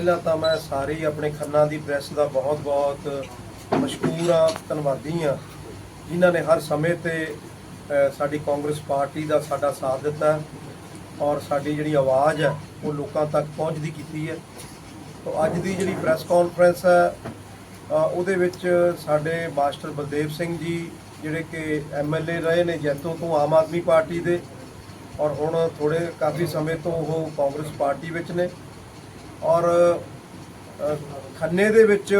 ਪਹਿਲਾਂ ਤਾਂ ਮੈਂ ਸਾਰੀ ਆਪਣੇ ਖੰਨਾ ਦੀ ਪ੍ਰੈਸ ਦਾ ਬਹੁਤ-ਬਹੁਤ ਮਸ਼ਕੂਰ ਆ ਧੰਨਵਾਦੀ ਆ ਜਿਨ੍ਹਾਂ ਨੇ ਹਰ ਸਮੇਂ ਤੇ ਸਾਡੀ ਕਾਂਗਰਸ ਪਾਰਟੀ ਦਾ ਸਾਡਾ ਸਾਥ ਦਿੱਤਾ ਔਰ ਸਾਡੀ ਜਿਹੜੀ ਆਵਾਜ਼ ਹੈ, ਉਹ ਲੋਕਾਂ ਤੱਕ ਪਹੁੰਚਦੀ ਕੀਤੀ ਹੈ। ਤੋਂ ਅੱਜ ਦੀ ਜਿਹੜੀ ਪ੍ਰੈਸ ਕਾਨਫਰੰਸ ਹੈ ਉਹਦੇ ਵਿੱਚ ਸਾਡੇ ਮਾਸਟਰ ਬਲਦੇਵ ਸਿੰਘ ਜੀ, ਜਿਹੜੇ ਕਿ ਐਮਐਲਏ ਰਹੇ ਨੇ ਜੈਤੋ ਤੋਂ, ਆਮ ਆਦਮੀ ਪਾਰਟੀ ਦੇ, ਔਰ ਹੁਣ ਥੋੜੇ ਕਾਫੀ ਸਮੇਂ ਤੋਂ ਉਹ ਕਾਂਗਰਸ ਪਾਰਟੀ ਵਿੱਚ ਨੇ। ਔਰ ਖੰਨੇ ਦੇ ਵਿੱਚ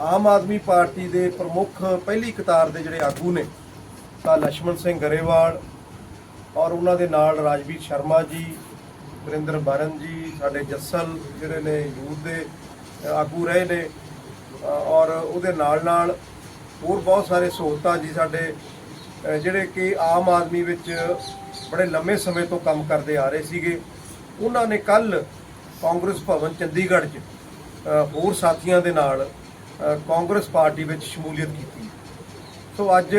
ਆਮ ਆਦਮੀ ਪਾਰਟੀ ਦੇ ਪ੍ਰਮੁੱਖ ਪਹਿਲੀ ਕਤਾਰ ਦੇ ਜਿਹੜੇ ਆਗੂ ਨੇ, ਤਾਂ ਲక్ష్మణ ਸਿੰਘ ਗਰੇਵਾਲ ਔਰ ਉਹਨਾਂ ਦੇ ਨਾਲ ਰਾਜਵੀਰ ਸ਼ਰਮਾ ਜੀ, ਵਰਿੰਦਰ ਬਰਨ ਜੀ, ਸਾਡੇ ਜੱਸਲ ਜਿਹੜੇ ਨੇ ਯੂਥ ਦੇ ਆਗੂ ਰਹੇ ਨੇ ਔਰ ਉਹਦੇ ਨਾਲ ਨਾਲ ਹੋਰ ਬਹੁਤ ਸਾਰੇ ਸਹੂਲਤਾਂ ਜੀ ਸਾਡੇ ਜਿਹੜੇ ਕਿ ਆਮ ਆਦਮੀ ਵਿੱਚ ਬੜੇ ਲੰਮੇ ਸਮੇਂ ਤੋਂ ਕੰਮ ਕਰਦੇ ਆ ਰਹੇ ਸੀਗੇ। ਉਹਨਾਂ ਨੇ ਕੱਲ ਕਾਂਗਰਸ ਭਵਨ ਚੰਡੀਗੜ੍ਹ 'ਚ ਹੋਰ ਸਾਥੀਆਂ ਦੇ ਨਾਲ ਕਾਂਗਰਸ ਪਾਰਟੀ ਵਿੱਚ ਸ਼ਮੂਲੀਅਤ ਕੀਤੀ। ਸੋ ਅੱਜ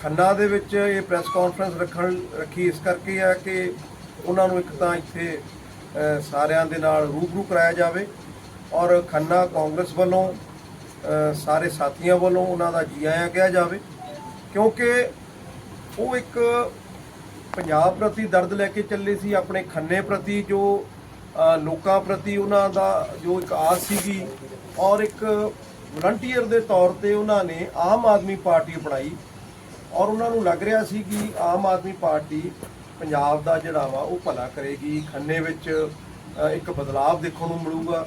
ਖੰਨਾ ਦੇ ਵਿੱਚ ਇਹ ਪ੍ਰੈਸ ਕਾਨਫਰੰਸ ਰੱਖਣ, ਰੱਖੀ ਇਸ ਕਰਕੇ ਆ ਕਿ ਉਹਨਾਂ ਨੂੰ ਇੱਕ ਤਾਂ ਇੱਥੇ ਸਾਰਿਆਂ ਦੇ ਨਾਲ ਰੂਬਰੂ ਕਰਾਇਆ ਜਾਵੇ ਔਰ ਖੰਨਾ ਕਾਂਗਰਸ ਵੱਲੋਂ ਸਾਰੇ ਸਾਥੀਆਂ ਵੱਲੋਂ ਉਹਨਾਂ ਦਾ ਜੀ ਆਇਆਂ ਕਿਹਾ ਜਾਵੇ, ਕਿਉਂਕਿ ਉਹ ਇੱਕ ਪੰਜਾਬ ਪ੍ਰਤੀ ਦਰਦ ਲੈ ਕੇ ਚੱਲੇ ਸੀ, ਆਪਣੇ ਖੰਨੇ ਪ੍ਰਤੀ ਜੋ ਲੋਕਾਂ ਪ੍ਰਤੀ ਉਹਨਾਂ ਦਾ ਜੋ ਇੱਕ ਆਸ ਸੀਗੀ ਔਰ ਇੱਕ ਵਲੰਟੀਅਰ ਦੇ ਤੌਰ ਤੇ ਉਹਨਾਂ ਨੇ ਆਮ ਆਦਮੀ ਪਾਰਟੀ ਬਣਾਈ ਔਰ ਉਹਨਾਂ ਨੂੰ ਲੱਗ ਰਿਹਾ ਸੀ ਕਿ ਆਮ ਆਦਮੀ ਪਾਰਟੀ ਪੰਜਾਬ ਦਾ ਜਿਹੜਾ ਵਾ ਉਹ ਭਲਾ ਕਰੇਗੀ, ਖੰਨੇ ਵਿੱਚ ਇੱਕ ਬਦਲਾਵ ਦੇਖਣ ਨੂੰ ਮਿਲੂਗਾ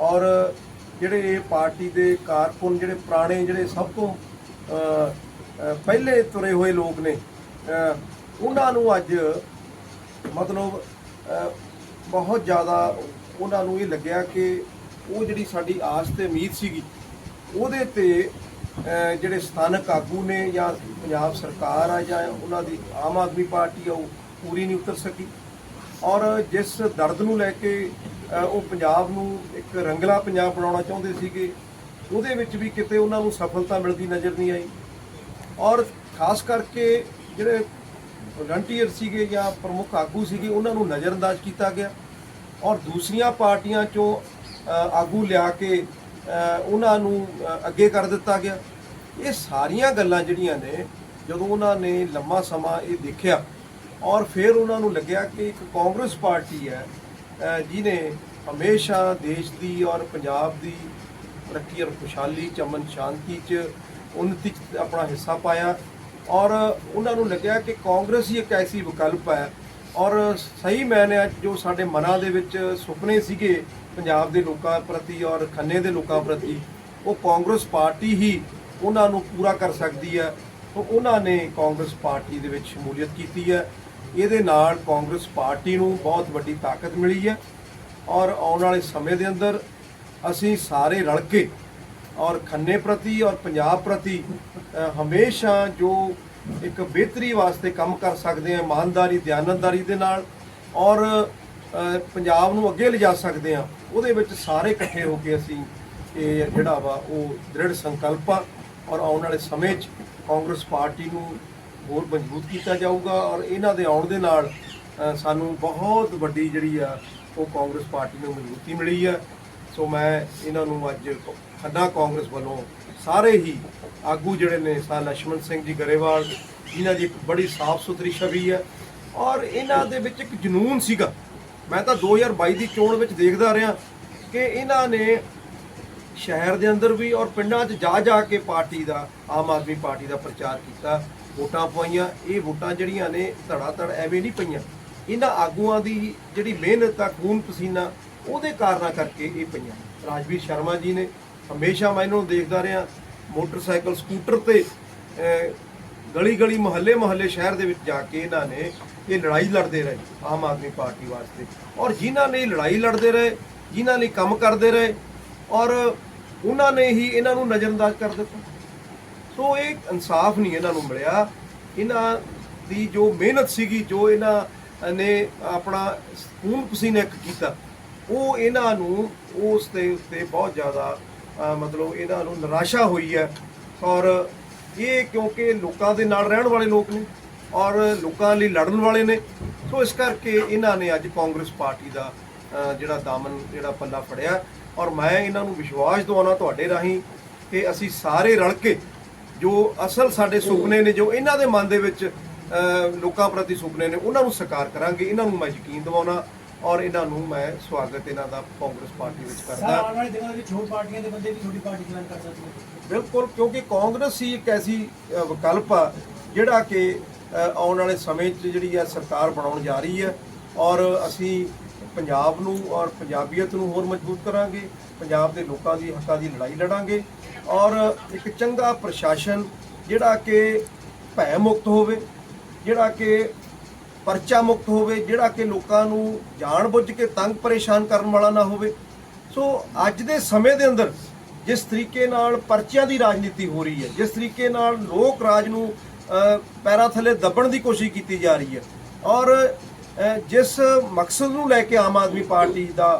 ਔਰ ਜਿਹੜੇ ਇਹ ਪਾਰਟੀ ਦੇ ਕਾਰਕੁਨ, ਜਿਹੜੇ ਪੁਰਾਣੇ, ਜਿਹੜੇ ਸਭ ਤੋਂ ਪਹਿਲੇ ਤੁਰੇ ਹੋਏ ਲੋਕ ਨੇ ਉਹਨਾਂ ਨੂੰ ਅੱਜ ਮਤਲਬ ਬਹੁਤ ਜ਼ਿਆਦਾ ਉਹਨਾਂ ਨੂੰ ਇਹ ਲੱਗਿਆ ਕਿ ਉਹ ਜਿਹੜੀ ਸਾਡੀ ਆਸ ਤੇ ਉਮੀਦ ਸੀਗੀ, ਉਹਦੇ ਤੇ ਜਿਹੜੇ ਸਥਾਨਕ ਆਗੂ ਨੇ ਜਾਂ ਪੰਜਾਬ ਸਰਕਾਰ ਆ ਜਾਂ ਉਹਨਾਂ ਦੀ ਆਮ ਆਦਮੀ ਪਾਰਟੀ ਆ, ਉਹ ਪੂਰੀ ਨਹੀਂ ਉਤਰ ਸਕੀ। ਔਰ ਜਿਸ ਦਰਦ ਨੂੰ ਲੈ ਕੇ ਉਹ ਪੰਜਾਬ ਨੂੰ ਇੱਕ ਰੰਗਲਾ ਪੰਜਾਬ ਬਣਾਉਣਾ ਚਾਹੁੰਦੇ ਸੀਗੇ, ਉਹਦੇ ਵਿੱਚ ਵੀ ਕਿਤੇ ਉਹਨਾਂ ਨੂੰ ਸਫਲਤਾ ਮਿਲਦੀ ਨਜ਼ਰ ਨਹੀਂ ਆਈ। ਔਰ ਖਾਸ ਕਰਕੇ ਜਿਹੜੇ ਵਲੰਟੀਅਰ ਸੀਗੇ ਜਾਂ ਪ੍ਰਮੁੱਖ ਆਗੂ ਸੀਗੇ ਉਹਨਾਂ ਨੂੰ ਨਜ਼ਰਅੰਦਾਜ਼ ਕੀਤਾ ਗਿਆ। ਔਰ ਦੂਸਰੀਆਂ ਪਾਰਟੀਆਂ ਚੋਂ ਆਗੂ ਲਿਆ ਕੇ ਉਹਨਾਂ ਨੂੰ ਅੱਗੇ ਕਰ ਦਿੱਤਾ ਗਿਆ। ਇਹ ਸਾਰੀਆਂ ਗੱਲਾਂ ਜਿਹੜੀਆਂ ਨੇ ਜਦੋਂ ਉਹਨਾਂ ਨੇ ਲੰਮਾ ਸਮਾਂ ਇਹ ਦੇਖਿਆ ਔਰ ਫਿਰ ਉਹਨਾਂ ਨੂੰ ਲੱਗਿਆ ਕਿ ਇੱਕ ਕਾਂਗਰਸ ਪਾਰਟੀ ਹੈ ਅ, ਜਿਹਨੇ ਹਮੇਸ਼ਾ ਦੇਸ਼ ਦੀ ਔਰ ਪੰਜਾਬ ਦੀ ਤਰੱਕੀ ਔਰ ਖੁਸ਼ਹਾਲੀ ਚ ਅਮਨ ਸ਼ਾਂਤੀ ਚ ਉન્નਤੀ ਚ ਆਪਣਾ ਹਿੱਸਾ ਪਾਇਆ। ਔਰ ਉਹਨਾਂ ਨੂੰ ਲੱਗਿਆ ਕਿ ਕਾਂਗਰਸ ਹੀ ਇੱਕ ਐਸੀ ਵਿਕਲਪ ਹੈ। ਔਰ ਸਹੀ ਮੈਨੇ ਜੋ ਸਾਡੇ ਮਨਾਂ ਦੇ ਵਿੱਚ ਸੁਪਨੇ ਸੀਗੇ ਪੰਜਾਬ ਦੇ ਲੋਕਾਂ ਪ੍ਰਤੀ ਔਰ ਖੰਨੇ ਦੇ ਲੋਕਾਂ ਪ੍ਰਤੀ, ਉਹ ਕਾਂਗਰਸ ਪਾਰਟੀ ਹੀ ਉਹਨਾਂ ਨੂੰ ਪੂਰਾ ਕਰ ਸਕਦੀ ਹੈ। ਤਾਂ ਉਹਨਾਂ ਨੇ ਕਾਂਗਰਸ ਪਾਰਟੀ ਦੇ ਵਿੱਚ ਸ਼ਮੂਲੀਅਤ ਕੀਤੀ ਹੈ। ਇਹਦੇ ਨਾਲ ਕਾਂਗਰਸ ਪਾਰਟੀ ਨੂੰ ਬਹੁਤ ਵੱਡੀ ਤਾਕਤ ਮਿਲੀ ਹੈ। ਔਰ ਆਉਣ ਵਾਲੇ ਸਮੇਂ ਦੇ ਅੰਦਰ ਅਸੀਂ ਸਾਰੇ ਰਲ ਕੇ ਔਰ ਖੰਨੇ ਪ੍ਰਤੀ ਔਰ ਪੰਜਾਬ ਪ੍ਰਤੀ ਹਮੇਸ਼ਾ ਜੋ ਇੱਕ ਬਿਹਤਰੀ ਵਾਸਤੇ ਕੰਮ ਕਰ ਸਕਦੇ ਹਾਂ ਇਮਾਨਦਾਰੀ, ਦਿਆਨਤਦਾਰੀ ਦੇ ਨਾਲ ਔਰ ਪੰਜਾਬ ਨੂੰ ਅੱਗੇ ਲਿਜਾ ਸਕਦੇ ਹਾਂ ਉਹਦੇ ਵਿੱਚ ਸਾਰੇ ਇਕੱਠੇ ਹੋ ਕੇ ਅਸੀਂ ਇਹ ਜਿਹੜਾ ਵਾ ਉਹ ਦ੍ਰਿੜ ਸੰਕਲਪ ਆ ਔਰ ਆਉਣ ਵਾਲੇ ਸਮੇਂ 'ਚ ਕਾਂਗਰਸ ਪਾਰਟੀ ਨੂੰ ਹੋਰ ਮਜ਼ਬੂਤ ਕੀਤਾ ਜਾਊਗਾ ਔਰ ਇਹਨਾਂ ਦੇ ਆਉਣ ਦੇ ਨਾਲ ਸਾਨੂੰ ਬਹੁਤ ਵੱਡੀ ਜਿਹੜੀ ਆ ਉਹ ਕਾਂਗਰਸ ਪਾਰਟੀ ਨੂੰ ਮਜ਼ਬੂਤੀ ਮਿਲੀ ਆ। ਸੋ ਮੈਂ ਇਹਨਾਂ ਨੂੰ ਅੱਜ ਸਾਡਾ ਕਾਂਗਰਸ ਵੱਲੋਂ ਸਾਰੇ ਹੀ ਆਗੂ ਜਿਹੜੇ ਨੇ ਸਾ ਲక్ష్మణ ਸਿੰਘ ਜੀ ਗਰੇਵਾਲ ਇਹਨਾਂ ਦੀ ਇੱਕ ਬੜੀ ਸਾਫ਼ ਸੁਥਰੀ ਛਵੀ ਹੈ ਔਰ ਇਹਨਾਂ ਦੇ ਵਿੱਚ ਇੱਕ ਜਨੂਨ ਸੀਗਾ। ਮੈਂ ਤਾਂ 2022 ਦੀ ਚੋਣ ਵਿੱਚ ਦੇਖਦਾ ਰਿਹਾ ਕਿ ਇਹਨਾਂ ਨੇ ਸ਼ਹਿਰ ਦੇ ਅੰਦਰ ਵੀ ਔਰ ਪਿੰਡਾਂ 'ਚ ਜਾ ਜਾ ਕੇ ਪਾਰਟੀ ਦਾ, ਆਮ ਆਦਮੀ ਪਾਰਟੀ ਦਾ ਪ੍ਰਚਾਰ ਕੀਤਾ, ਵੋਟਾਂ ਪਵਾਈਆਂ। ਇਹ ਵੋਟਾਂ ਜਿਹੜੀਆਂ ਨੇ ਧੜਾ ਧੜ ਐਵੇਂ ਨਹੀਂ ਪਈਆਂ। ਇਹਨਾਂ ਆਗੂਆਂ ਦੀ ਜਿਹੜੀ ਮਿਹਨਤ ਆ, ਖੂਨ ਪਸੀਨਾ, ਉਹਦੇ ਕਾਰਨਾਂ ਕਰਕੇ ਇਹ ਪਈਆਂ। ਰਾਜਵੀਰ ਸ਼ਰਮਾ ਜੀ ਨੇ ਹਮੇਸ਼ਾ ਮੈਂ ਇਹਨਾਂ ਨੂੰ ਦੇਖਦਾ ਰਿਹਾ, ਮੋਟਰਸਾਈਕਲ, ਸਕੂਟਰ ਤੇ ਗਲੀ ਗਲੀ ਮੁਹੱਲੇ ਮੁਹੱਲੇ ਸ਼ਹਿਰ ਦੇ ਵਿੱਚ ਜਾ ਕੇ ਇਹਨਾਂ ਨੇ ਇਹ ਲੜਾਈ ਲੜਦੇ ਰਹੇ, ਆਮ ਆਦਮੀ ਪਾਰਟੀ ਵਾਸਤੇ। ਔਰ ਜਿਨ੍ਹਾਂ ਨੇ ਲੜਾਈ ਲੜਦੇ ਰਹੇ, ਜਿਨ੍ਹਾਂ ਨੇ ਕੰਮ ਕਰਦੇ ਰਹੇ, ਔਰ ਉਹਨਾਂ ਨੇ ਹੀ ਇਹਨਾਂ ਨੂੰ ਨਜ਼ਰਅੰਦਾਜ਼ ਕਰ ਦਿੱਤਾ। ਸੋ ਇਹ ਇਨਸਾਫ ਨਹੀਂ ਇਹਨਾਂ ਨੂੰ ਮਿਲਿਆ। ਇਹਨਾਂ ਦੀ ਜੋ ਮਿਹਨਤ ਸੀਗੀ, ਜੋ ਇਹਨਾਂ ਨੇ ਆਪਣਾ ਖੂਨ ਪਸੀਨੇ ਇੱਕ ਕੀਤਾ, ਉਹ ਇਹਨਾਂ ਨੂੰ ਉਸ ਦੇ ਉੱਤੇ ਬਹੁਤ ਜ਼ਿਆਦਾ ਮਤਲਬ ਇਹਨਾਂ ਨੂੰ ਨਿਰਾਸ਼ਾ ਹੋਈ ਹੈ। ਔਰ ਇਹ ਕਿਉਂਕਿ ਲੋਕਾਂ ਦੇ ਨਾਲ ਰਹਿਣ ਵਾਲੇ ਲੋਕ ਨੇ ਔਰ ਲੋਕਾਂ ਲਈ ਲੜਨ ਵਾਲੇ ਨੇ, ਸੋ ਇਸ ਕਰਕੇ ਇਹਨਾਂ ਨੇ ਅੱਜ ਕਾਂਗਰਸ ਪਾਰਟੀ ਦਾ ਜਿਹੜਾ ਦਾਮਨ, ਜਿਹੜਾ ਪੱਲਾ ਫੜਿਆ। ਔਰ ਮੈਂ ਇਹਨਾਂ ਨੂੰ ਵਿਸ਼ਵਾਸ ਦਿਵਾਉਣਾ ਤੁਹਾਡੇ ਰਾਹੀਂ ਕਿ ਅਸੀਂ ਸਾਰੇ ਰਲ ਕੇ ਜੋ ਅਸਲ ਸਾਡੇ ਸੁਪਨੇ ਨੇ, ਜੋ ਇਹਨਾਂ ਦੇ ਮਨ ਦੇ ਵਿੱਚ ਲੋਕਾਂ ਪ੍ਰਤੀ ਸੁਪਨੇ ਨੇ, ਉਹਨਾਂ ਨੂੰ ਸਾਕਾਰ ਕਰਾਂਗੇ। ਇਹਨਾਂ ਨੂੰ ਮੈਂ ਯਕੀਨ ਦਿਵਾਉਣਾ ਔਰ ਇਹਨਾਂ ਨੂੰ ਮੈਂ ਸਵਾਗਤ ਇਹਨਾਂ ਦਾ ਕਾਂਗਰਸ ਪਾਰਟੀ ਵਿੱਚ ਕਰਦਾ। ਆਉਣ ਵਾਲੇ ਦਿਨਾਂ ਦੇ ਵਿੱਚ ਹੋਰ ਪਾਰਟੀਆਂ ਦੇ ਬੰਦੇ ਵੀ ਤੁਹਾਡੀ ਪਾਰਟੀ ਜੁਆਇਨ ਕਰ ਸਕਦੇ ਨੇ। ਬਿਲਕੁਲ ਕਿਉਂਕਿ ਕਾਂਗਰਸ ਹੀ ਇੱਕ ਐਸੀ ਵਿਕਲਪ ਆ ਜਿਹੜਾ ਕਿ ਆਉਣ ਵਾਲੇ ਸਮੇਂ 'ਚ ਜਿਹੜੀ ਹੈ ਸਰਕਾਰ ਬਣਾਉਣ ਜਾ ਰਹੀ ਹੈ ਔਰ ਅਸੀਂ ਪੰਜਾਬ ਨੂੰ ਔਰ ਪੰਜਾਬੀਅਤ ਨੂੰ ਹੋਰ ਮਜ਼ਬੂਤ ਕਰਾਂਗੇ ਪੰਜਾਬ ਦੇ ਲੋਕਾਂ ਦੀ ਹੱਕਾਂ ਦੀ ਲੜਾਈ ਲੜਾਂਗੇ ਔਰ ਇੱਕ ਚੰਗਾ ਪ੍ਰਸ਼ਾਸਨ ਜਿਹੜਾ ਕਿ ਭੈ ਮੁਕਤ ਹੋਵੇ ਜਿਹੜਾ ਕਿ ਪਰਚਾ ਮੁਕਤ ਹੋਵੇ ਜਿਹੜਾ ਕਿ ਲੋਕਾਂ ਨੂੰ ਜਾਣਬੁੱਝ ਕੇ ਤੰਗ ਪਰੇਸ਼ਾਨ ਕਰਨ ਵਾਲਾ ਨਾ ਹੋਵੇ। ਸੋ ਅੱਜ ਦੇ ਸਮੇਂ ਦੇ ਅੰਦਰ ਜਿਸ ਤਰੀਕੇ ਨਾਲ ਪਰਚਿਆਂ ਦੀ ਰਾਜਨੀਤੀ ਹੋ ਰਹੀ ਹੈ ਜਿਸ ਤਰੀਕੇ ਨਾਲ ਲੋਕ ਰਾਜ ਨੂੰ ਅ, ਪੈਰਾਂ ਥੱਲੇ ਦੱਬਣ ਦੀ ਕੋਸ਼ਿਸ਼ ਕੀਤੀ ਜਾ ਰਹੀ ਹੈ ਔਰ ਜਿਸ ਮਕਸਦ ਨੂੰ ਲੈ ਕੇ ਆਮ ਆਦਮੀ ਪਾਰਟੀ ਦਾ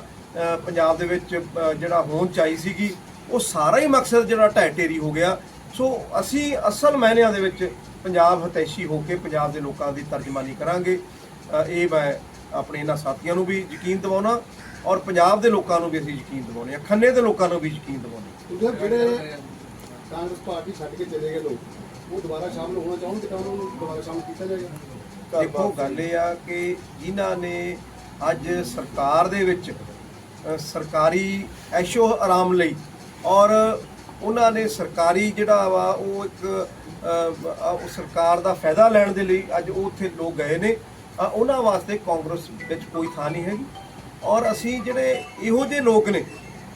ਪੰਜਾਬ ਦੇ ਵਿੱਚ ਜਿਹੜਾ ਹੋਣ ਚਾਹੀ ਸੀਗੀ ਉਹ ਸਾਰਾ ਹੀ ਮਕਸਦ ਜਿਹੜਾ ਢਹਿ ਢੇਰੀ ਹੋ ਗਿਆ। ਸੋ ਅਸੀਂ ਅਸਲ ਮਾਇਨਿਆਂ ਦੇ ਵਿੱਚ ਪੰਜਾਬ ਹਤੈਸ਼ੀ ਹੋ ਕੇ ਪੰਜਾਬ ਦੇ ਲੋਕਾਂ ਦੀ ਤਰਜਮਾਨੀ ਕਰਾਂਗੇ। ਇਹ ਮੈਂ ਆਪਣੇ ਇਹਨਾਂ ਸਾਥੀਆਂ ਨੂੰ ਵੀ ਯਕੀਨ ਦਿਵਾਉਣਾ ਔਰ ਪੰਜਾਬ ਦੇ ਲੋਕਾਂ ਨੂੰ ਵੀ ਅਸੀਂ ਯਕੀਨ ਦਿਵਾਉਂਦੇ ਹਾਂ ਖੰਨੇ ਦੇ ਲੋਕਾਂ ਨੂੰ ਵੀ ਯਕੀਨ ਕਿਉਂਕਿ ਜਿਹੜੇ ਕਾਂਗਰਸ ਪਾਰਟੀ ਛੱਡ ਕੇ ਚਲੇ ਗਏ ਲੋਕ ਉਹ ਦੁਬਾਰਾ ਸ਼ਾਮਲ ਹੋਣਾ ਚਾਹੁੰਦੇ ਤਾਂ ਉਹਨਾਂ ਨੂੰ ਦੁਬਾਰਾ ਸ਼ਾਮਲ ਕੀਤਾ ਜਾਏਗਾ। ਦੇਖੋ ਗੱਲ ਇਹ ਆ ਕਿ ਜਿਨ੍ਹਾਂ ਨੇ ਅੱਜ ਸਰਕਾਰ ਦੇ ਵਿੱਚ ਸਰਕਾਰੀ ਐਸ਼ੋ ਆਰਾਮ ਲਈ ਔਰ ਉਹਨਾਂ ਨੇ ਸਰਕਾਰੀ ਜਿਹੜਾ ਵਾ ਉਹ ਇੱਕ ਉਹ ਸਰਕਾਰ ਦਾ ਫਾਇਦਾ ਲੈਣ ਦੇ ਲਈ ਅੱਜ ਉਹ ਉੱਥੇ ਲੋਕ ਗਏ ਨੇ। ਉਹਨਾਂ ਵਾਸਤੇ ਕਾਂਗਰਸ ਵਿੱਚ ਕੋਈ ਥਾਂ ਨਹੀਂ ਹੈਗੀ। ਔਰ ਅਸੀਂ ਜਿਹੜੇ ਇਹੋ ਜਿਹੇ ਲੋਕ ਨੇ,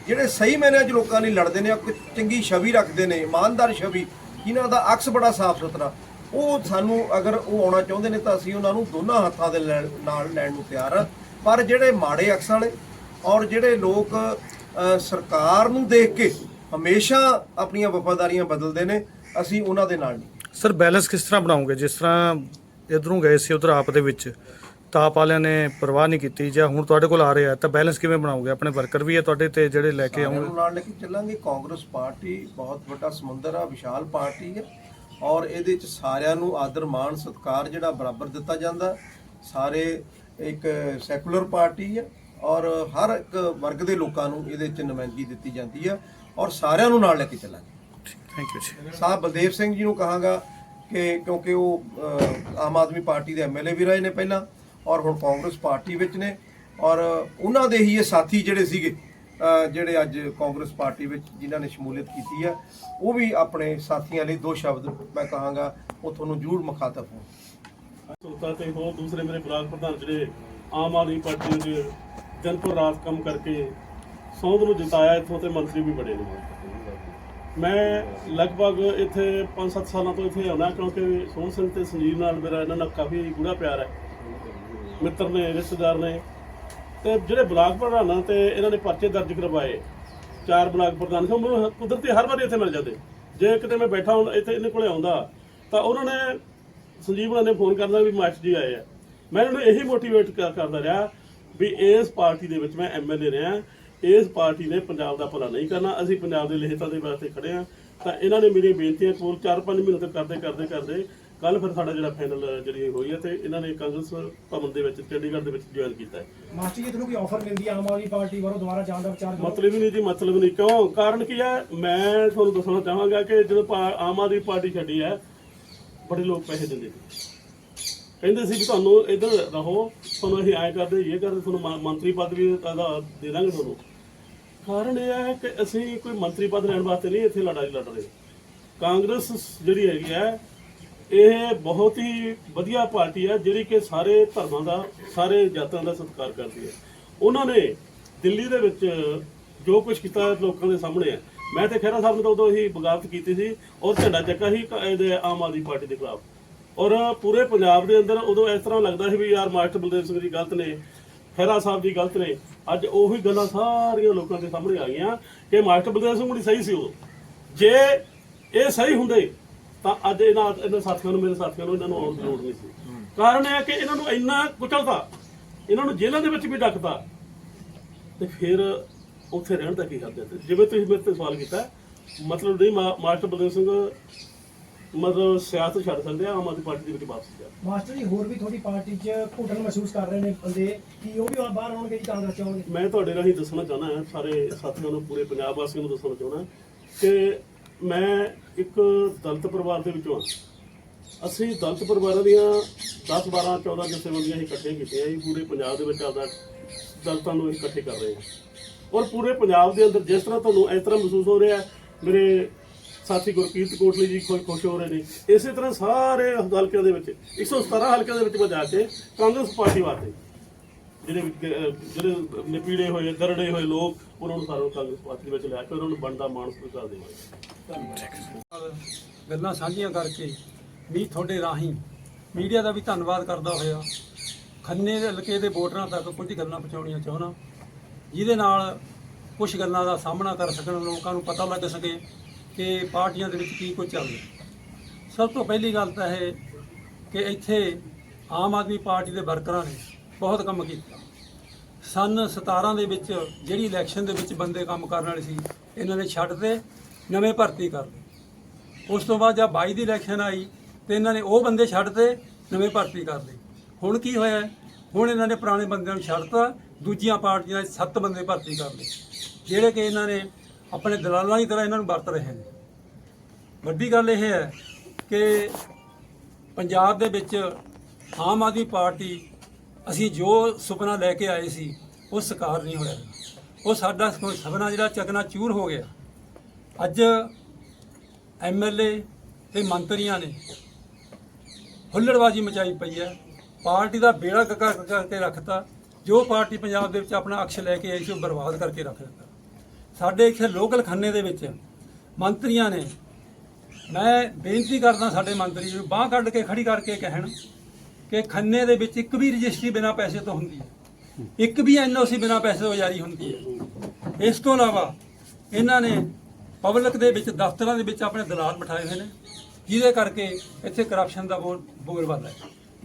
ਜਿਹੜੇ ਸਹੀ ਮਾਇਨਿਆਂ 'ਚ ਲੋਕਾਂ ਲਈ ਲੜਦੇ ਨੇ ਇੱਕ ਚੰਗੀ ਛਵੀ ਰੱਖਦੇ ਨੇ, ਇਮਾਨਦਾਰ ਛਵੀ, ਜਿਨ੍ਹਾਂ ਦਾ ਅਕਸ ਬੜਾ ਸਾਫ਼ ਸੁਥਰਾ ਉਹ ਸਾਨੂੰ ਅਗਰ ਉਹ ਆਉਣਾ ਚਾਹੁੰਦੇ ਨੇ ਤਾਂ ਅਸੀਂ ਉਹਨਾਂ ਨੂੰ ਦੋਨਾਂ ਹੱਥਾਂ ਦੇ ਲੈਣ- ਨਾਲ ਲੈਣ ਨੂੰ ਤਿਆਰ ਹਾਂ ਪਰ ਜਿਹੜੇ ਮਾੜੇ ਅਕਸ ਵਾਲੇ ਔਰ ਜਿਹੜੇ ਲੋਕ ਸਰਕਾਰ ਨੂੰ ਦੇਖ ਕੇ ਹਮੇਸ਼ਾ ਆਪਣੀਆਂ ਵਫਾਦਾਰੀਆਂ ਬਦਲਦੇ ਨੇ ਅਸੀਂ ਉਹਨਾਂ ਦੇ ਨਾਲ ਨਹੀਂ। ਸਰ ਬੈਲੈਂਸ ਕਿਸ ਤਰ੍ਹਾਂ ਬਣਾਉਂਗੇ ਜਿਸ ਤਰ੍ਹਾਂ ਇਧਰੋਂ ਗਏ ਸੀ ਉਧਰ ਆਪ ਦੇ ਵਿੱਚ ਤਾਂ ਆਪ ਵਾਲਿਆਂ ਨੇ ਪਰਵਾਹ ਨਹੀਂ ਕੀਤੀ ਜਾਂ ਹੁਣ ਤੁਹਾਡੇ ਕੋਲ ਆ ਰਿਹਾ ਤਾਂ ਬੈਲੈਂਸ ਕਿਵੇਂ ਬਣਾਓਗੇ? ਆਪਣੇ ਵਰਕਰ ਵੀ ਹੈ ਤੁਹਾਡੇ ਤੇ ਜਿਹੜੇ ਲੈ ਕੇ ਸਾਰਿਆਂ ਆਉਂਗੇ ਨੂੰ ਨਾਲ ਲੈ ਕੇ ਚੱਲਾਂਗੇ। ਕਾਂਗਰਸ ਪਾਰਟੀ ਬਹੁਤ ਵੱਡਾ ਸਮੁੰਦਰ ਆ ਵਿਸ਼ਾਲ ਪਾਰਟੀ ਹੈ ਔਰ ਇਹਦੇ ਚ ਸਾਰਿਆਂ ਨੂੰ ਆਦਰ ਮਾਣ ਸਤਿਕਾਰ ਜਿਹੜਾ ਬਰਾਬਰ ਦਿੱਤਾ ਜਾਂਦਾ। ਸਾਰੇ ਇੱਕ ਸੈਕੂਲਰ ਪਾਰਟੀ ਹੈ ਔਰ ਹਰ ਇੱਕ ਵਰਗ ਦੇ ਲੋਕਾਂ ਨੂੰ ਇਹਦੇ ਚ ਨੁਮਾਇੰਦਗੀ ਦਿੱਤੀ ਜਾਂਦੀ ਹੈ ਔਰ ਸਾਰਿਆਂ ਨੂੰ ਨਾਲ ਲੈ ਕੇ ਚੱਲਾਂਗੇ। ਥੈਂਕ ਯੂ ਜੀ ਸਾਹਿਬ ਬਲਦੇਵ ਸਿੰਘ ਜੀ ਨੂੰ ਕਹਾਂਗਾ ਕਿ ਕਿਉਂਕਿ ਉਹ ਆਮ ਆਦਮੀ ਪਾਰਟੀ ਦੇ ਐਮਐਲਏ ਵੀ ਰਹੇ ਨੇ ਪਹਿਲਾਂ ਔਰ ਹੁਣ ਕਾਂਗਰਸ ਪਾਰਟੀ ਵਿੱਚ ਨੇ ਔਰ ਉਹਨਾਂ ਦੇ ਹੀ ਇਹ ਸਾਥੀ ਜਿਹੜੇ ਸੀਗੇ ਜਿਹੜੇ ਅੱਜ ਕਾਂਗਰਸ ਪਾਰਟੀ ਵਿੱਚ ਜਿਨ੍ਹਾਂ ਨੇ ਸ਼ਮੂਲੀਅਤ ਕੀਤੀ ਹੈ ਉਹ ਵੀ ਆਪਣੇ ਸਾਥੀਆਂ ਲਈ ਦੋ ਸ਼ਬਦ ਮੈਂ ਕਹਾਂਗਾ ਉਹ ਤੁਹਾਨੂੰ ਜ਼ਰੂਰ ਮੁਖਾਤਬ ਹੋਣ। ਸੁਲਤਾਨ ਤੇ ਹੋਰ ਦੂਸਰੇ ਮੇਰੇ ਬਲਾਕ ਪ੍ਰਧਾਨ ਜਿਹੜੇ ਆਮ ਆਦਮੀ ਪਾਰਟੀ ਦੇ ਜਨਪੁਰ ਰਾਤ ਕੰਮ ਕਰਕੇ ਸੌਂਦ ਨੂੰ ਜਿਤਾਇਆ ਇੱਥੋਂ ਤੇ ਮੰਤਰੀ ਵੀ ਬੜੇ ਨੇ। ਮੈਂ ਲਗਭਗ ਇੱਥੇ 5-7 ਸਾਲਾਂ ਤੋਂ ਇੱਥੇ ਆਉਣਾ, ਕਿਉਂਕਿ ਸੋਹਣ ਸਿੰਘ ਤੇ ਸੰਜੀਵ ਨਾਲ ਮੇਰਾ ਇਹਨਾਂ ਨਾਲ ਕਾਫੀ ਗੂੜਾ ਪਿਆਰ ਹੈ। ਮਿੱਤਰ ਨੇ, ਰਿਸ਼ਤੇਦਾਰ ਨੇ। ਤੇ ਜਿਹੜੇ ਬਲਾਕ ਪ੍ਰਧਾਨਾਂ ਤੇ ਇਹਨਾਂ ਨੇ ਪਰਚੇ ਦਰਜ ਕਰਵਾਏ, ਚਾਰ ਬਲਾਕ ਪ੍ਰਧਾਨ ਸੀ ਮੈਨੂੰ ਕੁਦਰਤੀ ਹਰ ਵਾਰੀ ਇੱਥੇ ਮਿਲ ਜਾਂਦੇ। ਜੇ ਕਿਤੇ ਮੈਂ ਬੈਠਾ ਹੁੰਦਾ ਇੱਥੇ ਇਹਨੇ ਕੋਲੇ ਆਉਂਦਾ, ਤਾਂ ਉਹਨਾਂ ਨੇ, ਸੰਜੀਵ ਉਹਨਾਂ ਨੇ ਫੋਨ ਕਰਨਾ ਵੀ ਮਾਸਟਰ ਜੀ ਆਏ ਆ। ਮੈਂ ਇਹਨਾਂ ਨੂੰ ਇਹੀ ਮੋਟੀਵੇਟ ਕਰਦਾ ਰਿਹਾ ਵੀ ਇਸ ਪਾਰਟੀ ਦੇ ਵਿੱਚ ਮੈਂ ਐਮਐਲਏ ਰਿਹਾ। ਇਸ ਪਾਰਟੀ ਨੇ ਪੰਜਾਬ ਦਾ ਭਲਾ ਨਹੀਂ ਕਰਨਾ ਅਸੀਂ ਪੰਜਾਬ ਦੇ ਲਿਖਤਾਂ ਦੇ ਵਾਸਤੇ ਖੜੇ ਆ ਤਾਂ ਇਹਨਾਂ ਨੇ ਮੇਰੀਆਂ ਬੇਨਤੀਆਂ ਕੋਲ 4-5 ਮਹੀਨੇ ਤੋਂ ਕਰਦੇ ਕਰਦੇ ਕਰਦੇ ਕੱਲ ਫਿਰ ਸਾਡਾ ਜਿਹੜਾ ਫਾਈਨਲ ਜਿਹੜੀ ਹੋਈ ਹੈ ਤੇ ਇਹਨਾਂ ਨੇ ਕਾਂਗਰਸ ਭਵਨ ਦੇ ਵਿੱਚ ਚੰਡੀਗੜ੍ਹ ਦੇ ਵਿੱਚ ਜੁਆਇਨ ਕੀਤਾ ਹੈ। ਮਾਸਟਰ ਜੀ ਤੁਹਾਨੂੰ ਕੋਈ ਆਫਰ ਮਿਲਦੀ ਆਮ ਆਦਮੀ ਪਾਰਟੀ ਵੱਲੋਂ ਦੁਬਾਰਾ ਜਾਣ ਦਾ ਵਿਚਾਰ ਮਤਲਬ ਹੀ ਨਹੀਂ ਜੀ ਮਤਲਬ ਨਹੀਂ। ਕਿਉਂ? ਕਾਰਨ ਕੀ ਹੈ? ਮੈਂ ਤੁਹਾਨੂੰ ਦੱਸਣਾ ਚਾਹਾਂਗਾ ਕਿ ਜਦੋਂ ਆਮ ਆਦਮੀ ਪਾਰਟੀ ਛੱਡੀ ਹੈ ਬੜੇ ਲੋਕ ਪੈਸੇ ਦਿੰਦੇ ਸੀ ਕਹਿੰਦੇ ਸੀ ਵੀ ਤੁਹਾਨੂੰ ਇੱਧਰ ਰਹੋ ਤੁਹਾਨੂੰ ਅਸੀਂ ਐਂ ਕਰਦੇ ਇਹ ਕਰਦੇ ਤੁਹਾਨੂੰ ਮੰਤਰੀ ਪਦ ਵੀ ਦੇ ਦਾਂਗੇ ਤੁਹਾਨੂੰ। ਕਾਰਨ ਇਹ ਹੈ ਕਿ ਅਸੀਂ ਕੋਈ ਮੰਤਰੀ ਪਦ ਲੈਣ ਵਾਸਤੇ ਨਹੀਂ ਇੱਥੇ ਲੜਾਈ ਲੜ ਰਹੇ। ਕਾਂਗਰਸ ਜਿਹੜੀ ਹੈਗੀ ਹੈ, ਇਹ ਬਹੁਤ ਹੀ ਵਧੀਆ ਪਾਰਟੀ ਹੈ ਜਿਹੜੀ ਕਿ ਸਾਰੇ ਧਰਮਾਂ ਦਾ, ਸਾਰੇ ਜਾਤਾਂ ਦਾ ਸਤਿਕਾਰ ਕਰਦੀ ਹੈ। ਉਹਨਾਂ ਨੇ ਦਿੱਲੀ ਦੇ ਵਿੱਚ ਜੋ ਕੁਝ ਕੀਤਾ ਲੋਕਾਂ ਦੇ ਸਾਹਮਣੇ ਹੈ। ਮੈਂ ਤੇ ਖਹਿਰਾ ਸਾਹਿਬ ਨੇ ਤਾਂ ਉਦੋਂ ਹੀ ਬਗਾਵਤ ਕੀਤੀ ਸੀ ਔਰ ਝੰਡਾ ਚੱਕਾ ਸੀ ਆਮ ਆਦਮੀ ਪਾਰਟੀ ਦੇ ਖਿਲਾਫ। ਔਰ ਪੂਰੇ ਪੰਜਾਬ ਦੇ ਅੰਦਰ ਉਦੋਂ ਇਸ ਤਰ੍ਹਾਂ ਲੱਗਦਾ ਸੀ ਵੀ ਯਾਰ ਮਾਸਟਰ ਬਲਦੇਵ ਸਿੰਘ ਜੀ ਗਲਤ ਨੇ। ਖਹਿਰਾ ਸਾਹਿਬ ਜੀ ਗਲਤ ਨੇ। ਅੱਜ ਉਹੀ ਗੱਲਾਂ ਸਾਰੀਆਂ ਲੋਕਾਂ ਦੇ ਸਾਹਮਣੇ ਆ ਗਈਆਂ ਕਿ ਮਾਸਟਰ ਬਲਦੇਵ ਸਿੰਘ ਹੁਣੀ ਸਹੀ ਸੀ ਉਹ। ਜੇ ਇਹ ਸਹੀ ਹੁੰਦੇ, ਤਾਂ ਅੱਜ ਇਹਨਾਂ ਇਹਨਾਂ ਸਾਥੀਆਂ ਨੂੰ, ਮੇਰੇ ਸਾਥੀਆਂ ਨੂੰ ਇਹਨਾਂ ਨੂੰ ਆਉਣ ਦੀ ਲੋੜ ਨਹੀਂ ਸੀ। ਕਾਰਨ ਇਹ ਹੈ ਕਿ ਇਹਨਾਂ ਨੂੰ ਇੰਨਾ ਕੁਚਲਤਾ, ਇਹਨਾਂ ਨੂੰ ਜੇਲ੍ਹਾਂ ਦੇ ਵਿੱਚ ਵੀ ਡੱਕਤਾ। ਤੇ ਫਿਰ ਉੱਥੇ ਰਹਿਣ ਦਾ ਕੀ ਕਰਦੇ ਜਿਵੇਂ ਤੁਸੀਂ ਮੇਰੇ ਤੇ ਸਵਾਲ ਕੀਤਾ, ਮਤਲਬ ਨਹੀਂ, ਮਾ- ਮਾਸਟਰ ਬਲਦੇਵ ਸਿੰਘ ਮਤਲਬ ਸਿਆਸਤ ਛੱਡ ਸਕਦੇ ਆ ਆਮ ਆਦਮੀ ਪਾਰਟੀ ਦੇ ਵਿੱਚ ਵਾਪਸ ਜਾ ਮਾਸਟਰ ਜੀ ਹੋਰ ਵੀ ਤੁਹਾਡੀ ਪਾਰਟੀ 'ਚ ਘੁਟਨ ਮਹਿਸੂਸ ਕਰ ਰਹੇ ਨੇ ਬੰਦੇ ਕਿ ਉਹ ਵੀ ਬਾਹਰ ਆਉਣਗੇ ਜੀ ਕਾਂਗਰਸ 'ਚ ਆਉਣਗੇ? ਮੈਂ ਤੁਹਾਡੇ ਰਾਹੀਂ ਦੱਸਣਾ ਚਾਹਨਾ ਹਾਂ ਸਾਰੇ ਸਾਥੀਆਂ ਨੂੰ ਪੂਰੇ ਪੰਜਾਬ ਵਾਸੀਆਂ ਨੂੰ ਦੱਸਣਾ ਚਾਹਣਾ ਕਿ ਮੈਂ ਇੱਕ ਦਲਿਤ ਪਰਿਵਾਰ ਦੇ ਵਿੱਚੋਂ ਹਾਂ। ਅਸੀਂ ਦਲਿਤ ਪਰਿਵਾਰਾਂ ਦੀਆਂ 10 12 14 ਜਥੇਬੰਦੀਆਂ ਇਕੱਠੇ ਕੀਤੀਆਂ ਜੀ ਪੂਰੇ ਪੰਜਾਬ ਦੇ ਵਿੱਚ ਆਪਦਾ ਦਲਿਤਾਂ ਨੂੰ ਇਕੱਠੇ ਕਰ ਰਹੇ ਹਾਂ। ਔਰ ਪੂਰੇ ਪੰਜਾਬ ਦੇ ਅੰਦਰ ਜਿਸ ਤਰ੍ਹਾਂ ਤੁਹਾਨੂੰ ਇਸ ਤਰ੍ਹਾਂ ਮਹਿਸੂਸ ਹੋ ਰਿਹਾ ਮੇਰੇ ਸਾਥੀ ਗੁਰਪ੍ਰੀਤ ਕੋਟਲੀ ਜੀ ਕੋਈ ਖੁਸ਼ ਹੋ ਰਹੇ ਨੇ। ਇਸੇ ਤਰ੍ਹਾਂ ਸਾਰੇ ਹਲਕਿਆਂ ਦੇ ਵਿੱਚ 117 ਹਲਕਿਆਂ ਦੇ ਵਿੱਚ ਮੈਂ ਕੇ ਕਾਂਗਰਸ ਪਾਰਟੀ ਵਾਸਤੇ, ਜਿਹੜੇ ਜਿਹੜੇ ਨਿਪੀੜੇ ਹੋਏ ਦਰੜੇ ਹੋਏ ਲੋਕ, ਉਹਨਾਂ ਨੂੰ ਸਾਰਿਆਂ ਕਾਂਗਰਸ ਪਾਰਟੀ ਦੇ ਵਿੱਚ ਲਿਆ ਕੇ ਉਹਨਾਂ ਨੂੰ ਬਣਦਾ ਮਾਣ ਸਤਿਕਾਰ ਦੇਵਾਂਗੇ। ਗੱਲਾਂ ਸਾਂਝੀਆਂ ਕਰਕੇ ਵੀ ਤੁਹਾਡੇ ਰਾਹੀਂ ਮੀਡੀਆ ਦਾ ਵੀ ਧੰਨਵਾਦ ਕਰਦਾ ਹੋਇਆ। ਖੰਨੇ ਦੇ ਹਲਕੇ ਦੇ ਵੋਟਰਾਂ ਤੱਕ ਕੁਝ ਗੱਲਾਂ ਪਹੁੰਚਾਉਣੀਆਂ ਚਾਹੁੰਦਾ। ਜਿਹਦੇ ਨਾਲ ਕੁਝ ਗੱਲਾਂ ਦਾ ਸਾਹਮਣਾ ਕਰ ਸਕਣ, ਲੋਕਾਂ ਨੂੰ ਪਤਾ ਲੱਗ ਸਕੇ। ਕਿ ਪਾਰਟੀਆਂ ਦੇ ਵਿੱਚ ਕੀ ਕੁਝ ਚੱਲ ਰਿਹਾ। ਸਭ ਤੋਂ ਪਹਿਲੀ ਗੱਲ ਤਾਂ ਇਹ ਕਿ ਇੱਥੇ ਆਮ ਆਦਮੀ ਪਾਰਟੀ ਦੇ ਵਰਕਰਾਂ ਨੇ ਬਹੁਤ ਕੰਮ ਕੀਤਾ। ਸਨ 17 ਦੇ ਵਿੱਚ ਜਿਹੜੀ ਇਲੈਕਸ਼ਨ ਦੇ ਵਿੱਚ ਬੰਦੇ ਕੰਮ ਕਰਨ ਵਾਲੇ ਸੀ, ਇਹਨਾਂ ਨੇ ਛੱਡ ਤੇ ਨਵੇਂ ਭਰਤੀ ਕਰ ਲਏ। ਉਸ ਤੋਂ ਬਾਅਦ ਜਦ 22 ਦੀ ਇਲੈਕਸ਼ਨ ਆਈ, ਤੇ ਇਹਨਾਂ ਨੇ ਉਹ ਬੰਦੇ ਛੱਡ ਤੇ ਨਵੇਂ ਭਰਤੀ ਕਰ ਲਏ। ਹੁਣ ਕੀ ਹੋਇਆ? ਹੁਣ ਇਹਨਾਂ ਨੇ ਪੁਰਾਣੇ ਬੰਦਿਆਂ ਨੂੰ ਛੱਡਤਾ ਦੂਜੀਆਂ ਪਾਰਟੀਆਂ ਦੇ ਸੱਤ ਬੰਦੇ ਭਰਤੀ ਕਰ ਲਏ, ਜਿਹੜੇ ਕਿ ਇਹਨਾਂ ਨੇ ਆਪਣੇ ਦਲਾਲਾਂ ਦੀ ਤਰ੍ਹਾਂ ਇਹਨਾਂ ਨੂੰ ਵਰਤ ਰਹੇ ਨੇ। ਵੱਡੀ ਗੱਲ ਇਹ ਹੈ ਕਿ ਪੰਜਾਬ ਦੇ ਵਿੱਚ ਆਮ ਆਦਮੀ ਪਾਰਟੀ, ਅਸੀਂ ਜੋ ਸੁਪਨਾ ਲੈ ਕੇ ਆਏ ਸੀ, ਉਹ ਸਾਕਾਰ ਨਹੀਂ ਹੋਇਆ। ਉਹ ਸਾਡਾ ਸੁਪਨਾ ਜਿਹੜਾ ਚਕਨਾ ਚੂਰ ਹੋ ਗਿਆ। ਅੱਜ ਐਮਐਲਏ ਤੇ ਮੰਤਰੀਆਂ ਨੇ ਹੁੱਲੜਬਾਜੀ ਮਚਾਈ ਪਈ ਹੈ। ਪਾਰਟੀ ਦਾ ਬੇੜਾ ਕਰ ਕਰਕੇ ਰੱਖਤਾ। ਜੋ ਪਾਰਟੀ ਪੰਜਾਬ ਦੇ ਵਿੱਚ ਆਪਣਾ ਅਕਸ਼ ਲੈ ਕੇ ਆਈ ਸੀ, ਉਹ ਬਰਬਾਦ ਕਰਕੇ ਰੱਖ ਦਿੱਤਾ। ਸਾਡੇ ਇੱਥੇ ਲੋਕਲ ਖੰਨੇ ਦੇ ਵਿੱਚ ਮੰਤਰੀਆਂ ਨੇ ਮੈਂ ਬੇਨਤੀ ਕਰਦਾ ਸਾਡੇ ਮੰਤਰੀ ਨੂੰ, ਬਾਹ ਕੱਢ ਕੇ ਖੜੀ ਕਰਕੇ ਕਹਿਣ ਕਿ ਖੰਨੇ ਦੇ ਵਿੱਚ ਇੱਕ ਵੀ ਰਜਿਸਟਰੀ ਬਿਨਾਂ ਪੈਸੇ ਤੋਂ ਹੁੰਦੀ ਹੈ। ਇੱਕ ਵੀ ਐਨਓਸੀ ਬਿਨਾਂ ਪੈਸੇ ਤੋਂ ਜਾਰੀ ਹੁੰਦੀ ਹੈ। ਇਸ ਤੋਂ ਇਲਾਵਾ ਇਹਨਾਂ ਨੇ ਪਬਲਿਕ ਦੇ ਵਿੱਚ, ਦਫ਼ਤਰਾਂ ਦੇ ਵਿੱਚ ਆਪਣੇ ਦਲਾਲ ਬਿਠਾਏ ਹੋਏ ਨੇ, ਜਿਹਦੇ ਕਰਕੇ ਇੱਥੇ ਕਰਪਸ਼ਨ ਦਾ ਬੋਲ ਬੋਲ ਹੈ।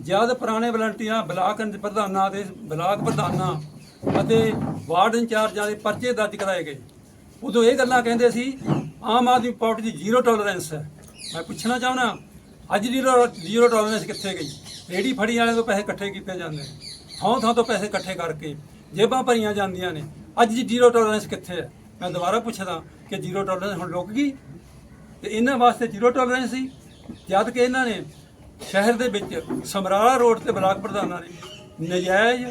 ਜਦ ਪੁਰਾਣੇ ਵਲੰਟੀਅਰਾਂ ਬਲਾਕ ਪ੍ਰਧਾਨਾਂ ਦੇ, ਬਲਾਕ ਪ੍ਰਧਾਨਾਂ ਅਤੇ ਵਾਰਡ ਇੰਚਾਰਜਾਂ ਦੇ ਪਰਚੇ ਦਰਜ ਕਰਾਏ ਗਏ। ਉਦੋਂ ਇਹ ਗੱਲਾਂ ਕਹਿੰਦੇ ਸੀ, ਆਮ ਆਦਮੀ ਪਾਰਟੀ ਦੀ ਜ਼ੀਰੋ ਟੋਲਰੈਂਸ ਹੈ। ਮੈਂ ਪੁੱਛਣਾ ਚਾਹੁੰਦਾ, ਅੱਜ ਜ਼ੀਰੋ ਜ਼ੀਰੋ ਟੋਲਰੈਂਸ ਕਿੱਥੇ ਗਈ? ਰੇੜੀ ਫੜੀ ਵਾਲਿਆਂ ਤੋਂ ਪੈਸੇ ਇਕੱਠੇ ਕੀਤੇ ਜਾਂਦੇ ਨੇ। ਥਾਂ ਥਾਂ ਤੋਂ ਪੈਸੇ ਇਕੱਠੇ ਕਰਕੇ ਜੇਬਾਂ ਭਰੀਆਂ ਜਾਂਦੀਆਂ ਨੇ। ਅੱਜ ਜ਼ੀਰੋ ਟੋਲਰੈਂਸ ਕਿੱਥੇ ਹੈ? ਮੈਂ ਦੁਬਾਰਾ ਪੁੱਛਦਾ ਕਿ ਜ਼ੀਰੋ ਟੋਲਰੈਂਸ ਹੁਣ ਰੁਕ ਗਈ? ਤੇ ਇਹਨਾਂ ਵਾਸਤੇ ਜ਼ੀਰੋ ਟੋਲਰੈਂਸ ਸੀ? ਜਦ ਕਿ ਇਹਨਾਂ ਨੇ ਸ਼ਹਿਰ ਦੇ ਵਿੱਚ ਸਮਰਾਲਾ ਰੋਡ ਤੇ ਬਲਾਕ ਪ੍ਰਧਾਨਾਂ ਨੇ ਨਜਾਇਜ਼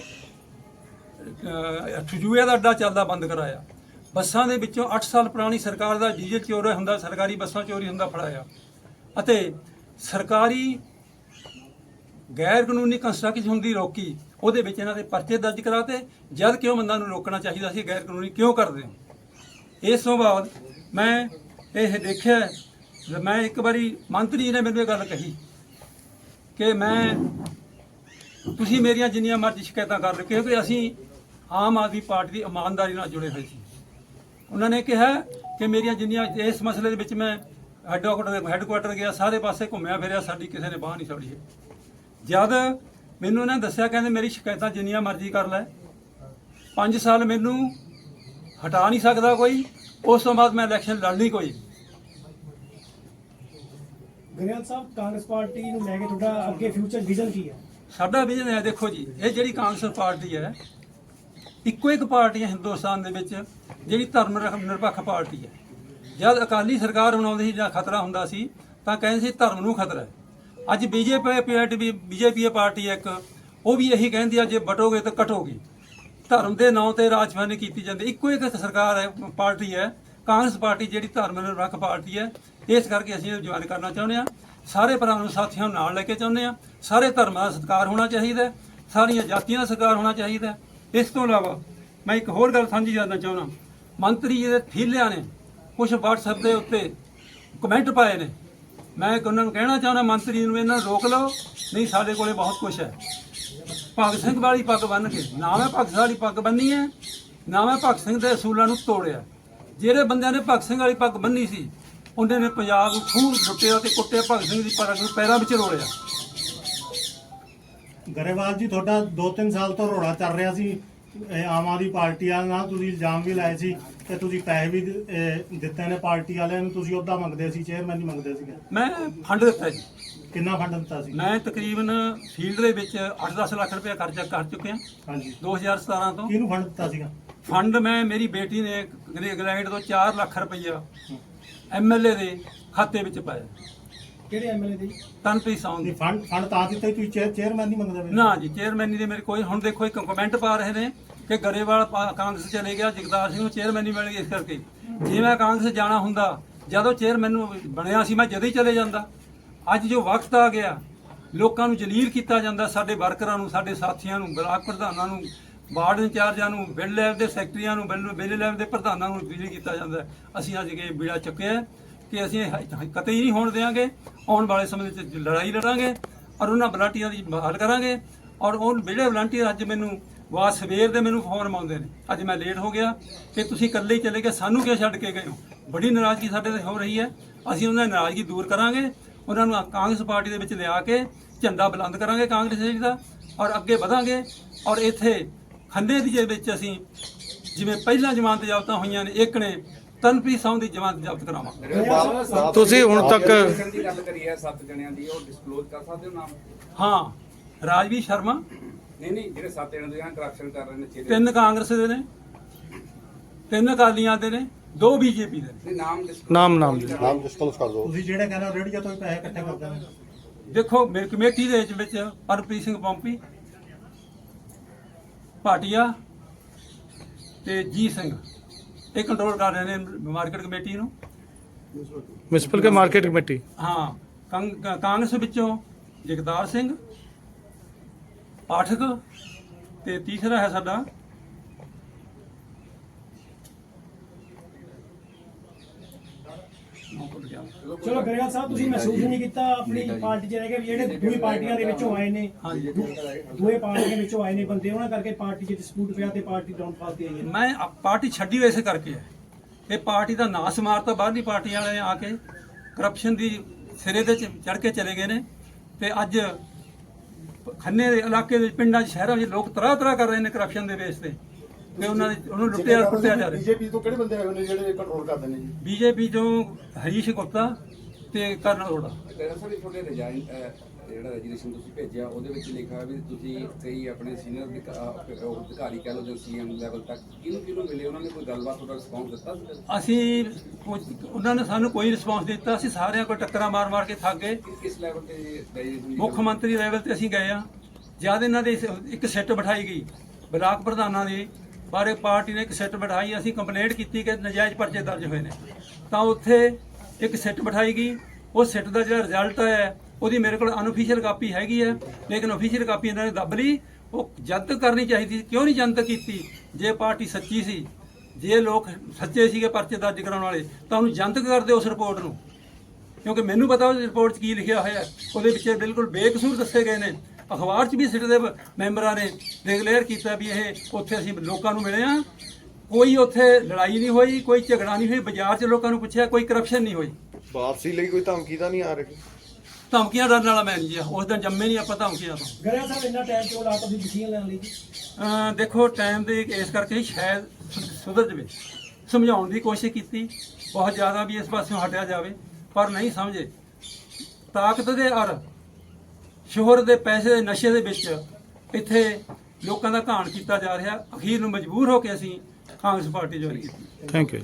ਠਜੂਏ ਦਾ ਅੱਡਾ ਚੱਲਦਾ ਬੰਦ ਕਰਾਇਆ। ਬੱਸਾਂ ਦੇ ਵਿੱਚੋਂ 8 ਸਾਲ ਪੁਰਾਣੀ ਸਰਕਾਰ ਦਾ ਡੀਜ਼ਲ ਚੋਰੀ ਹੁੰਦਾ, ਸਰਕਾਰੀ ਬੱਸਾਂ ਚੋਰੀ ਹੁੰਦਾ ਫੜਾਇਆ। ਅਤੇ ਸਰਕਾਰੀ ਗੈਰ ਕਾਨੂੰਨੀ ਕੰਸਟਰਕਸ਼ਨ ਹੁੰਦੀ ਰੋਕੀ, ਉਹਦੇ ਵਿੱਚ ਇਹਨਾਂ ਦੇ ਪਰਚੇ ਦਰਜ ਕਰਾਤੇ, ਜਦ ਕਿ ਉਹ ਬੰਦਾ ਨੂੰ ਰੋਕਣਾ ਚਾਹੀਦਾ ਸੀ ਗੈਰ ਕਾਨੂੰਨੀ ਕਿਉਂ ਕਰਦੇ ਹੋ? ਇਸ ਤੋਂ ਬਾਅਦ ਮੈਂ ਇਹ ਦੇਖਿਆ, ਮੈਂ ਇੱਕ ਵਾਰੀ ਮੰਤਰੀ ਜੀ ਨੇ ਮੈਨੂੰ ਇਹ ਗੱਲ ਕਹੀ ਕਿ ਮੈਂ, ਤੁਸੀਂ ਮੇਰੀਆਂ ਜਿੰਨੀਆਂ ਮਰਜ਼ੀ ਸ਼ਿਕਾਇਤਾਂ ਕਰ ਲਓ ਕਿਉਂਕਿ ਅਸੀਂ ਆਮ ਆਦਮੀ ਪਾਰਟੀ ਦੀ ਇਮਾਨਦਾਰੀ ਨਾਲ ਜੁੜੇ ਹੋਏ ਸੀ। ਉਹਨਾਂ ਨੇ ਕਿਹਾ ਕਿ ਮੇਰੀਆਂ ਜਿੰਨੀਆਂ ਇਸ ਮਸਲੇ ਦੇ ਵਿੱਚ ਮੈਂ ਹੈੱਡਕੁਆਟਰ ਹੈੱਡਕੁਆਟਰ ਗਿਆ ਸਾਰੇ ਪਾਸੇ ਘੁੰਮਿਆ ਫਿਰਿਆ ਸਾਡੀ ਕਿਸੇ ਨੇ ਬਾਹ ਨਹੀਂ ਛੱਡੀ ਜਦ ਮੈਨੂੰ ਉਹਨਾਂ ਨੇ ਦੱਸਿਆ ਕਹਿੰਦੇ ਮੇਰੀ ਸ਼ਿਕਾਇਤਾਂ ਜਿੰਨੀਆਂ ਮਰਜ਼ੀ ਕਰ ਲੈ। 5 ਸਾਲ ਮੈਨੂੰ ਹਟਾ ਨਹੀਂ ਸਕਦਾ ਕੋਈ। ਉਸ ਤੋਂ ਬਾਅਦ ਮੈਂ ਇਲੈਕਸ਼ਨ ਲੜਨੀ ਕੋਈ। ਗਰੇਵਾਲ ਸਾਹਿਬ ਕਾਂਗਰਸ ਪਾਰਟੀ ਨੂੰ ਲੈ ਕੇ ਤੁਹਾਡਾ ਅੱਗੇ ਫਿਊਚਰ ਵਿਜ਼ਨ ਕੀ ਹੈ? ਸਾਡਾ ਵਿਜ਼ਨ ਹੈ ਦੇਖੋ ਜੀ ਇਹ ਜਿਹੜੀ ਕਾਂਗਰਸ ਪਾਰਟੀ ਹੈ ਇੱਕੋ ਇੱਕ ਪਾਰਟੀ ਹੈ ਹਿੰਦੁਸਤਾਨ ਦੇ ਵਿੱਚ, ਜਿਹੜੀ ਧਰਮ ਨਿਰ- ਨਿਰਪੱਖ ਪਾਰਟੀ ਹੈ। ਜਦ ਅਕਾਲੀ ਸਰਕਾਰ ਬਣਾਉਂਦੀ ਸੀ ਜਾਂ ਖਤਰਾ ਹੁੰਦਾ ਸੀ, ਤਾਂ ਕਹਿੰਦੇ ਸੀ ਧਰਮ ਨੂੰ ਖਤਰਾ ਹੈ। ਅੱਜ ਬੀਜੇਪੀ ਪਾਰਟੀ ਬੀਜੇਪੀ ਪਾਰਟੀ ਹੈ ਇੱਕ। ਉਹ ਵੀ ਇਹੀ ਕਹਿੰਦੀ ਆ, ਜੇ ਬਟੋਗੇ ਤਾਂ ਕਟੋਗੇ ਧਰਮ ਦੇ ਨਾਂ ਤੇ ਰਾਜਵਾਨੀ ਕੀਤੀ ਜਾਂਦੀ। ਇੱਕੋ ਇੱਕ ਸਰਕਾਰ ਹੈ, ਪਾਰਟੀ ਹੈ, ਕਾਂਗਰਸ ਪਾਰਟੀ ਜਿਹੜੀ ਧਰਮ ਨਿਰਪੱਖ ਪਾਰਟੀ ਹੈ। ਇਸ ਕਰਕੇ ਅਸੀਂ ਇਹ ਜੁਆਇਨ ਕਰਨਾ ਚਾਹੁੰਦੇ ਹਾਂ। ਸਾਰੇ ਭਰਾਵਾਂ ਨੂੰ ਸਾਥੀਆਂ ਨੂੰ ਨਾਲ ਲੈ ਕੇ ਚਾਹੁੰਦੇ ਹਾਂ। ਸਾਰੇ ਧਰਮਾਂ ਦਾ ਸਤਿਕਾਰ ਹੋਣਾ ਚਾਹੀਦਾ ਸਾਰੀਆਂ ਜਾਤੀਆਂ ਦਾ ਸਤਿਕਾਰ ਹੋਣਾ ਚਾਹੀਦਾ ਇਸ ਤੋਂ ਇਲਾਵਾ ਮੈਂ ਇੱਕ ਹੋਰ ਗੱਲ ਸਾਂਝੀ ਕਰਨਾ ਚਾਹੁੰਦਾ। ਮੰਤਰੀ ਜੀ ਦੇ ਥੀਲਿਆਂ ਨੇ ਕੁਝ WhatsApp ਦੇ ਉੱਤੇ ਕਮੈਂਟ ਪਾਏ ਨੇ। ਮੈਂ ਉਹਨਾਂ ਨੂੰ ਕਹਿਣਾ ਚਾਹੁੰਦਾ, ਮੰਤਰੀ ਨੂੰ ਇਹਨਾਂ ਨੂੰ ਰੋਕ ਲਓ, ਨਹੀਂ ਸਾਡੇ ਕੋਲੇ ਬਹੁਤ ਕੁਝ ਹੈ। ਭਗਤ ਸਿੰਘ ਵਾਲੀ ਪੱਗ ਬੰਨ ਕੇ, ਨਾ ਮੈਂ ਭਗਤ ਸਿੰਘ ਵਾਲੀ ਪੱਗ ਬੰਨੀ ਹੈ, ਨਾ ਮੈਂ ਭਗਤ ਸਿੰਘ ਦੇ ਅਸੂਲਾਂ ਨੂੰ ਤੋੜਿਆ। ਜਿਹੜੇ ਬੰਦਿਆਂ ਨੇ ਭਗਤ ਸਿੰਘ ਵਾਲੀ ਪੱਗ ਬੰਨੀ ਸੀ, ਉਹਨਾਂ ਨੇ ਪੰਜਾਬ ਨੂੰ ਖੂਹ ਲੁੱਟਿਆ ਤੇ ਕੁੱਟਿਆ, ਭਗਤ ਸਿੰਘ ਦੀ ਪੱਗ ਨੂੰ ਪੈਰਾਂ ਵਿੱਚ ਰੋਲਿਆ। ਗਰੇਵਾਲ ਜੀ ਤੁਹਾਡਾ 2-3 ਸਾਲ ਤੋਂ ਰੋੜਾ ਚੱਲ ਰਿਹਾ ਸੀ। ਇਹ ਆਮ ਆਦਮੀ ਪਾਰਟੀ ਵਾਲਿਆਂ ਨਾਲ ਤੁਸੀਂ ਇਲਜ਼ਾਮ ਵੀ ਲਾਏ ਸੀ ਕਿ ਤੁਸੀਂ ਪੈਸੇ ਵੀ ਦ- ਇਹ ਦਿੱਤੇ ਨੇ ਪਾਰਟੀ ਵਾਲਿਆਂ ਨੂੰ। ਤੁਸੀਂ ਉਹਦਾ ਮੰਗਦੇ ਸੀ ਚੇਅਰਮੈਨ ਨਹੀਂ ਮੰਗਦੇ ਸੀਗੇ। ਮੈਂ ਫੰਡ ਦਿੱਤਾ ਜੀ। ਕਿੰਨਾ ਫੰਡ ਦਿੱਤਾ ਸੀ? ਮੈਂ ਤਕਰੀਬਨ ਫੀਲਡ ਦੇ ਵਿੱਚ 8-10 ਲੱਖ ਰੁਪਏ ਖਰਚਾ ਕਰ ਚੁੱਕਿਆ। ਹਾਂਜੀ। 2017 ਤੋਂ। ਕਿਹਨੂੰ ਫੰਡ ਦਿੱਤਾ ਸੀਗਾ? ਫੰਡ ਮੈਂ ਮੇਰੀ ਬੇਟੀ ਨੇ ਇੰਗਲੈਂਡ ਤੋਂ 4 ਲੱਖ ਰੁਪਈਆ ਐਮਐਲਏ ਦੇ ਖਾਤੇ ਵਿੱਚ ਪਾਇਆ। ਕਿਹੜੇ ਐਮਐਲਏ ਦੇ? ਤਨਪ੍ਰੀਤ ਸੌਂਗ ਨਹੀਂ ਦੀ ਫੰਡ ਫੰਡ ਤਾਂ ਦਿੱਤਾ ਸੀ, ਤੁਸੀਂ ਚੇਅਰ- ਚੇਅਰਮੈਨ ਨਹੀਂ ਮੰਗਦੇ ਪਏ ਨਾ ਜੀ ਚੇਅਰਮੈਨੀ ਦੇ ਮੇਰੇ ਕੋਈ ਹੁਣ ਦੇਖੋ ਇੱਕ ਕਮੈਂਟ ਪਾ ਰਹੇ ਨੇ ਕਿ ਗਰੇਵਾਲ ਪਾ- ਕਾਂਗਰਸ ਚਲੇ ਗਿਆ ਜਗਦਾਰ ਸਿੰਘ ਨੂੰ ਚੇਅਰਮੈਨ ਨਹੀਂ ਮਿਲ ਗਈ ਇਸ ਕਰਕੇ। ਜੇ ਮੈਂ ਕਾਂਗਰਸ ਜਾਣਾ ਹੁੰਦਾ ਜਦੋਂ ਚੇਅਰਮੈਨ ਨੂੰ ਬਣਿਆ ਸੀ ਮੈਂ ਜਦੇ ਹੀ ਚਲੇ ਜਾਂਦਾ। ਅੱਜ ਜੋ ਵਕਤ ਆ ਗਿਆ ਲੋਕਾਂ ਨੂੰ ਜਲੀਲ ਕੀਤਾ ਜਾਂਦਾ ਸਾਡੇ ਵਰਕਰਾਂ ਨੂੰ ਸਾਡੇ ਸਾਥੀਆਂ ਨੂੰ ਬਲਾਕ ਪ੍ਰਧਾਨਾਂ ਨੂੰ ਵਾਰਡ ਇੰਚਾਰਜਾਂ ਨੂੰ ਬਿੱਲ ਲੈਵਲ ਦੇ ਸੈਕਟਰੀਆਂ ਨੂੰ ਬਿੱਲ ਬਿੱਲ ਲੈਵਲ ਦੇ ਪ੍ਰਧਾਨਾਂ ਨੂੰ ਜਲੀਲ ਕੀਤਾ ਜਾਂਦਾ। ਹੈ। ਅਸੀਂ ਅੱਜ ਇਹ ਬੀੜਾ ਚੁੱਕਿਆ। ਹੈ ਕਿ ਅਸੀਂ ਇਹ ਕਤਈ ਨਹੀਂ ਹੋਣ ਦੇਵਾਂਗੇ ਆਉਣ ਵਾਲੇ ਸਮੇਂ ਵਿੱਚ ਲੜਾਈ ਲੜਾਂਗੇ ਔਰ ਉਹਨਾਂ ਵਲੰਟੀਅਰਾਂ ਦੀ ਬਹਾਲ ਕਰਾਂਗੇ ਔਰ ਉਹ ਜਿਹੜੇ ਵਲੰਟੀਅਰ ਅੱਜ ਮੈਨੂੰ ਵਾ ਸਵੇਰ ਦੇ ਮੈਨੂੰ ਫੋਨ ਮੰਗਦੇ ਨੇ, ਅੱਜ ਮੈਂ ਲੇਟ ਹੋ ਗਿਆ ਕਿ ਤੁਸੀਂ ਇਕੱਲੇ ਹੀ ਚਲੇ ਗਏ, ਸਾਨੂੰ ਕਿਉਂ ਛੱਡ ਕੇ ਗਏ ਹੋ? ਬੜੀ ਨਾਰਾਜ਼ਗੀ ਸਾਡੇ ਤੇ ਹੋ ਰਹੀ ਹੈ, ਅਸੀਂ ਉਹਨਾਂ ਦੀ ਨਾਰਾਜ਼ਗੀ ਦੂਰ ਕਰਾਂਗੇ, ਉਹਨਾਂ ਨੂੰ ਕਾਂਗਰਸ ਪਾਰਟੀ ਦੇ ਵਿੱਚ ਲਿਆ ਕੇ ਝੰਡਾ ਬੁਲੰਦ ਕਰਾਂਗੇ ਕਾਂਗਰਸ ਦਾ ਔਰ ਅੱਗੇ ਵਧਾਂਗੇ ਔਰ ਇੱਥੇ ਖੰਡੇ ਦੀ ਜੇ ਵਿੱਚ ਅਸੀਂ ਜਿਵੇਂ ਪਹਿਲਾਂ ਜ਼ਮਾਨਤ ਜ਼ਬਤਾਂ ਹੋਈਆਂ ਨੇ, ਇੱਕ ਨੇ ਤਨਪ੍ਰੀਤ ਸੌਂ ਦੀ ਜ਼ਮਾਨਤ ਜ਼ਬਤ ਕਰਾਵਾਂਗੇ ਤੁਸੀਂ ਹੁਣ ਤੱਕ ਕਰਪਸ਼ਨ ਦੀ ਗੱਲ ਕਰੀ ਹੈ ਸੱਤ ਜਣਿਆਂ ਦੀ ਉਹ ਡਿਸਕਲੋਜ਼ ਕਰ ਸਕਦੇ ਹੋ ਨਾਮ? ਹਾਂ ਰਾਜਵੀਰ ਸ਼ਰਮਾ। ਨਹੀਂ ਨਹੀਂ ਜਿਹੜੇ ਸੱਤ ਜਣੇ ਦੇ ਕਰਪਸ਼ਨ ਕਰ ਰਹੇ ਨੇ ਛੇ ਦੇ ਤਿੰਨ ਕਾਂਗਰਸ ਦੇ ਨੇ ਤਿੰਨ ਅਕਾਲੀਆਂ ਦੇ ਨੇ ਦੋ ਬੀਜੇਪੀ ਦੇ ਨੇ। ਨਾਮ disclose ਨਾਮ ਨਾਮ। ਜੀ ਨਾਮ ਡਿਸਕਲੋਜ਼ ਕਰ ਦਿਓ। ਤੁਸੀਂ ਜਿਹੜੇ ਕਹਿੰਦੇ ਹੋ ਰੇੜੀਆਂ ਤੋਂ ਵੀ ਪੈਸੇ ਇਕੱਠੇ ਕਰਦੇ ਨੇ ਦੇਖੋ ਮੇਰੀ ਕਮੇਟੀ ਦੇ ਵਿੱਚ ਵਿੱਚ ਹਰਪ੍ਰੀਤ ਸਿੰਘ ਪੰਪੀ ਭਾਟੀਆ ਤੇ ਜੀ ਸਿੰਘ। ਇਹ ਕੰਟਰੋਲ ਕਰ ਰਹੇ ਨੇ ਮਾਰਕੀਟ ਕਮੇਟੀ ਨੂੰ। ਮਿਊਨਿਸਪਲ ਕੇ ਮਾਰਕੀਟ ਕਮੇਟੀ ਹਾਂ ਕੰਗ- ਕਾਂਗਰਸ ਵਿੱਚੋਂ ਜਗਦਾਰ ਸਿੰਘ ਪਾਠਕ ਤੇ ਤੀਸਰਾ ਹੈ ਸਾਡਾ ਨਾਮ ਭੁੱਲ ਗਿਆ। ਚਲੋ ਗਰੇਵਾਲ ਸਾਹਿਬ ਤੁਸੀਂ ਮਹਿਸੂਸ ਨਹੀਂ ਕੀਤਾ ਆਪਣੀ ਪਾਰਟੀ 'ਚ ਰਹਿ ਕੇ ਵੀ ਜਿਹੜੇ ਦੂਈ ਪਾਰਟੀਆਂ ਦੇ ਵਿੱਚੋਂ ਆਏ ਨੇ। ਦੂਏ ਪਾਰਟੀਆਂ ਦੇ ਵਿੱਚੋਂ ਆਏ ਨੇ ਬੰਦੇ ਉਹਨਾਂ ਕਰਕੇ ਪਾਰਟੀ 'ਚ ਡਿਸਪਿਊਟ ਪਿਆ ਤੇ ਪਾਰਟੀ ਡਾਊਨਫਾਲ ਤੇ ਆਈ ਹੈ। ਮੈਂ ਆ- ਪਾਰਟੀ ਛੱਡੀ ਵੈਸੇ ਕਰਕੇ ਹੈ। ਇਹ ਪਾਰਟੀ ਦਾ ਨਾਸ ਮਾਰਤਾ ਬਾਹਰਲੀ ਪਾਰਟੀ ਵਾਲੇ ਆ ਕੇ ਕਰਪਸ਼ਨ ਦੀ ਸਿਰੇ ਤੇ ਚੜ ਕੇ ਚਲੇ ਗਏ ਨੇ ਤੇ ਅੱਜ ਖੰਨੇ ਦੇ ਇਲਾਕੇ ਦੇ ਪਿੰਡਾਂ 'ਚ ਸ਼ਹਿਰਾਂ 'ਚ ਲੋਕ ਤਰ੍ਹਾਂ ਤਰ੍ਹਾਂ ਕਰ ਰਹੇ ਨੇ ਕਰਪਸ਼ਨ ਦੇ ਬੇਸ ਤੇ। ਕਿ ਉਹਨਾਂ ਦੇ ਉਹਨੂੰ ਲੁੱਟਿਆ ਕੁੱਟਿਆ ਜਾ ਰਿਹਾ। ਬੀਜੇਪੀ ਤੋਂ ਕਿਹੜੇ ਬੰਦੇ ਆਏ ਨੇ ਜਿਹੜੇ ਕੰਟਰੋਲ ਕਰਦੇ ਨੇ ਜੀ? ਬੀਜੇਪੀ ਤੋਂ ਹਰੀਸ਼ ਗੁਪਤਾ ਤੇ ਕਰਨ ਅਰੋੜਾ। ਕਹਿੰਦਾ ਸਰ ਤੁਹਾਡੇ ਰਿਜ਼ਾਈਨ ਜਿਹੜਾ ਰੈਜੀਨੇਸ਼ਨ ਤੁਸੀਂ ਭੇਜਿਆ ਉਹਦੇ ਵਿੱਚ ਲਿਖਿਆ ਵੀ ਤੁਸੀਂ ਕਈ ਆਪਣੇ ਸੀਨੀਅਰ ਅਧਿਕਾਰੀ ਕਹਿ ਲਓ ਜਾਂ ਸੀਐਮ ਲੈਵਲ ਤੱਕ ਕਿਹਨੂੰ ਕਿਹਨੂੰ ਮਿਲੇ? ਉਹਨਾਂ ਨੇ ਕੋਈ ਗੱਲਬਾਤ ਤੁਹਾਡਾ ਰਿਸਪੌਂਸ ਦਿੱਤਾ ਸੀ? ਅਸੀਂ ਉਹਨਾਂ ਨੇ ਸਾਨੂੰ ਕੋਈ ਰਿਸਪਾਂਸ ਦਿੱਤਾ। ਅਸੀਂ ਸਾਰਿਆਂ ਕੋਲ ਟੱਕਰਾਂ ਮਾਰ ਮਾਰ ਕੇ ਥੱਕ ਗਏ। ਕਿਸ ਲੈਵਲ ਤੇ ਮੁੱਖ ਮੰਤਰੀ ਲੈਵਲ ਤੇ ਅਸੀਂ ਗਏ ਆ ਜਦ ਇਹਨਾਂ ਦੇ ਇੱਕ ਸੈੱਟ ਬਿਠਾਈ ਗਈ ਬਲਾਕ ਪ੍ਰਧਾਨਾਂ ਦੀ ਪਰ ਬਾਰੇ ਪਾਰਟੀ ਨੇ ਇੱਕ ਸਿੱਟ ਬਿਠਾਈ, ਅਸੀਂ ਕੰਪਲੇਂਟ ਕੀਤੀ ਕਿ ਨਜਾਇਜ਼ ਪਰਚੇ ਦਰਜ ਹੋਏ ਨੇ। ਤਾਂ ਉੱਥੇ ਇੱਕ ਸਿੱਟ ਬਿਠਾਈ ਗਈ। ਉਹ ਸਿੱਟ ਦਾ ਜਿਹੜਾ ਰਿਜ਼ਲਟ ਆਇਆ ਉਹਦੀ ਮੇਰੇ ਕੋਲ ਅਨਅਫੀਸ਼ੀਅਲ ਕਾਪੀ ਹੈਗੀ ਹੈ, ਲੇਕਿਨ ਅਫੀਸ਼ੀਅਲ ਕਾਪੀ ਇਹਨਾਂ ਨੇ ਦੱਬ ਲਈ। ਉਹ ਜਨਤਕ ਕਰਨੀ ਚਾਹੀਦੀ ਸੀ। ਕਿਉਂ ਨਹੀਂ ਜਨਤਕ ਕੀਤੀ? ਜੇ ਪਾਰਟੀ ਸੱਚੀ ਸੀ, ਜੇ ਲੋਕ ਸੱਚੇ ਸੀਗੇ ਪਰਚੇ ਦਰਜ ਕਰਾਉਣ ਵਾਲੇ, ਤਾਂ ਉਹਨੂੰ ਜਨਤਕ ਕਰਦੇ ਉਸ ਰਿਪੋਰਟ ਨੂੰ। ਕਿਉਂਕਿ ਮੈਨੂੰ ਪਤਾ ਉਸ ਰਿਪੋਰਟ 'ਚ ਕੀ ਲਿਖਿਆ ਹੋਇਆ ਉਹਦੇ ਵਿੱਚ ਬਿਲਕੁਲ ਬੇਕਸੂਰ ਦੱਸੇ ਗਏ ਨੇ। ਅਖਬਾਰ 'ਚ ਵੀ ਸਿੱਟ ਦੇ ਮੈਂਬਰਾਂ ਨੇ ਡਿਕਲੇਅਰ ਕੀਤਾ ਵੀ ਇਹ ਉੱਥੇ ਅਸੀਂ ਲੋਕਾਂ ਨੂੰ ਮਿਲੇ ਆ ਕੋਈ ਉੱਥੇ ਲੜਾਈ ਨਹੀਂ ਹੋਈ ਕੋਈ ਝਗੜਾ ਨਹੀਂ ਹੋਈ ਬਾਜ਼ਾਰ 'ਚ ਲੋਕਾਂ ਨੂੰ ਪੁੱਛਿਆ ਕੋਈ ਕਰਪਸ਼ਨ ਨਹੀਂ ਹੋਈ। ਵਾਪਸੀ ਲਈ ਕੋਈ ਧਮਕੀ ਤਾਂ ਨਹੀਂ ਆ ਰਹੀ? ਧਮਕੀਆਂ ਡਰਨ ਵਾਲਾ ਮੈਂ ਨਹੀਂ ਜੀ ਉਸ ਦਿਨ ਜੰਮੇ ਨਹੀਂ ਆਪਾਂ ਧਮਕੀਆਂ ਤੋਂ। ਗਰੇਵਾਲ ਸਾਹਿਬ ਇੰਨਾ ਟਾਈਮ ਕਿਉਂ ਲਾਤਾ ਤੁਸੀਂ ਡਿਸੀਜਨ ਲੈਣ ਲਈ ਦੇਖੋ ਟਾਈਮ ਦੇ ਇਸ ਕਰਕੇ ਸ਼ਾਇਦ ਸੁਧਰ ਜਵੇ। ਸਮਝਾਉਣ ਦੀ ਕੋਸ਼ਿਸ਼ ਕੀਤੀ ਬਹੁਤ ਜ਼ਿਆਦਾ ਵੀ ਇਸ ਪਾਸਿਓਂ ਹਟਿਆ ਜਾਵੇ ਪਰ ਨਹੀਂ ਸਮਝੇ। ਤਾਕਤ ਦੇ ਅਰ ਸ਼ੋਹਰ ਦੇ ਪੈਸੇ ਦੇ ਨਸ਼ੇ ਦੇ ਵਿੱਚ ਇੱਥੇ ਲੋਕਾਂ ਦਾ ਘਾਣ ਕੀਤਾ ਜਾ ਰਿਹਾ। ਅਖੀਰ ਨੂੰ ਮਜਬੂਰ ਹੋ ਕੇ ਅਸੀਂ ਕਾਂਗਰਸ ਪਾਰਟੀ ਜੁਆਇਨ ਕੀਤੀ। Thank you